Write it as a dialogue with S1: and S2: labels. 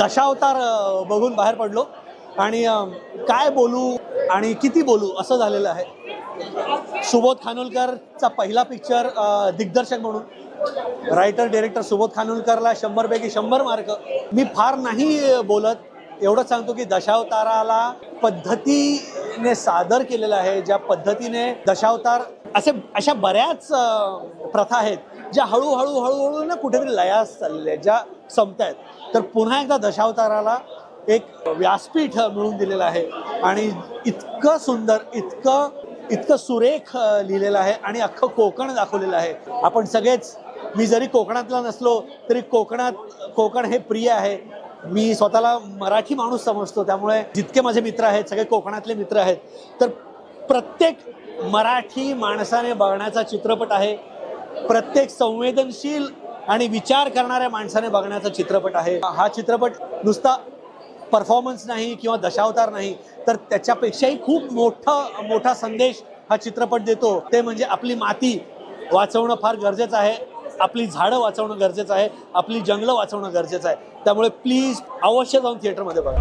S1: दशावतार बघून बाहेर पडलो. आणि काय बोलू आणि किती बोलू असं झालेलं आहे. सुबोध खानोलकरचा पहिला पिक्चर दिग्दर्शक म्हणून. रायटर डिरेक्टर सुबोध खानोलकरला शंभरपैकी शंभर मार्क मी फार नाही बोलत. एवढंच सांगतो की दशावताराला पद्धतीने सादर केलेलं आहे. ज्या पद्धतीने दशावतार असे अशा बऱ्याच प्रथा आहेत ज्या हळूहळू हळूहळू ना कुठेतरी लयास चाललेल्या आहेत. ज्या संपत आहेत तर पुन्हा एकदा दशावताराला एक व्यासपीठ मिळून दिलेलं आहे आणि इतकं सुंदर इतकं इतकं सुरेख लिहिलेलं आहे आणि अख्खं कोकण दाखवलेलं आहे. आपण सगळेच मी जरी कोकणातला नसलो तरी कोकणात कोकण हे प्रिय आहे. मी स्वतःला मराठी माणूस समजतो त्यामुळे जितके माझे मित्र आहेत सगळे कोकणातले मित्र आहेत तर प्रत्येक मराठी माणसाने बघण्याचा चित्रपट आहे. प्रत्येक संवेदनशील आणि विचार करणाऱ्या माणसाने बघण्याचा चित्रपट आहे. हा चित्रपट नुसता परफॉर्मन्स नाही किंवा दशावतार नाही तर त्याच्यापेक्षाही खूप मोठा मोठा संदेश हा चित्रपट देतो. ते म्हणजे आपली माती वाचवणं फार गरजेचं आहे. आपली झाडं वाचवणं गरजेचं आहे. आपली जंगलं वाचवणं गरजेचं आहे. त्यामुळे प्लीज अवश्य जाऊन थिएटरमध्ये बघा.